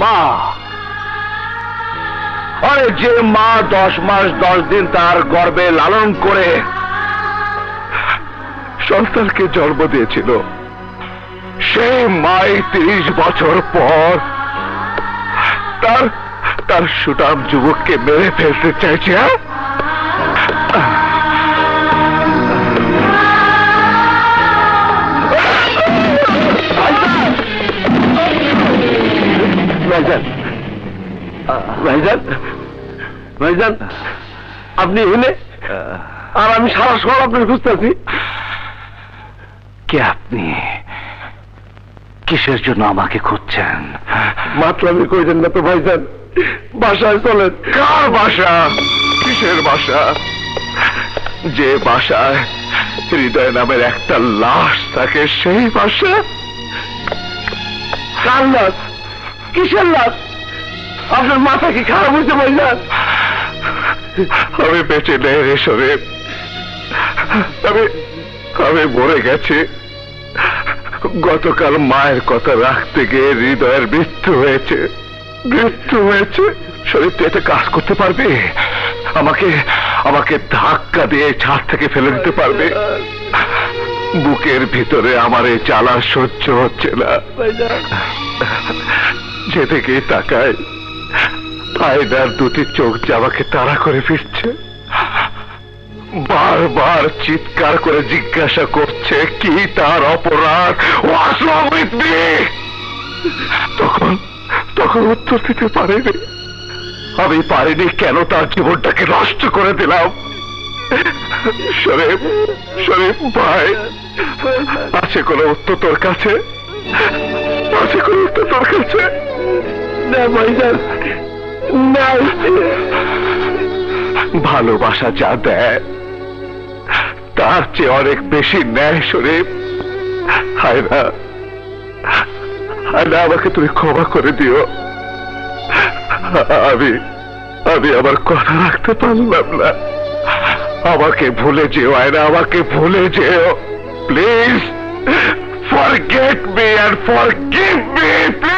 মা আরে যে মা দশ মাস দশ দিন তার গর্বে লালন করে সন্তানকে জন্ম দিয়েছিল, সেই মাই তিরিশ বছর পর তার তার সুটাম যুবককে মেরে ফেলতে চাইছে হ্যাঁ? ভাইজান ভাইজান আপনি এনে আর আমি সারা শহর আপনার খুঁজতেছি কে আপনি? কিসের জন্য আমাকে খুঁজছেন? মাতলামি কইছেন না তো ভাইজান। বাসায় চলেন। কার বাসা? কিসের বাসা? যে বাসায় হৃদয় নামের একটা লাশ থাকে সেই বাসা? কার লাশ? কিসের লাশ? আপনার মাথা কি খারাপ হয়েছে ভাইজান আমি বেঁচে নেই রে শরীফ আমি আমি মরে গেছি। গতকাল মায়ের কথা রাখতে গিয়ে হৃদয়ের মৃত্যু হয়েছে। মৃত্যু হয়েছে। শরীর তুই একটা কাজ করতে পারবে? আমাকে আমাকে ধাক্কা দিয়ে ছাদ থেকে ফেলে দিতে পারবে? বুকের ভিতরে আমার এই জ্বালা সহ্য হচ্ছে না। যেদিকে তাকায় আয়নার দুটি চোখ যে আমাকে তাড়া করে ফিরছে, বারবার চিৎকার করে জিজ্ঞাসা করছে, কি তার অপরাধ? তখন তখন উত্তর দিতে পারিনি। আমি পারিনি কেন তার জীবনটাকে নষ্ট করে দিলাম। শরীফ শরীফ ভাই, আছে কোনো উত্তর তোর কাছে? আছে কোনো উত্তর তোর কাছে? না, ভাইজান। ভালোবাসা যা দেয়, তার চেয়ে অনেক বেশি ন্যায় শরীফ হায়না হায়না আমাকে তুমি ক্ষমা করে দিও। আমি আমি আমার কথা রাখতে পারলাম না। আমাকে ভুলে যেও, আয়না, আমাকে ভুলে যেও। Please forget me and forgive me please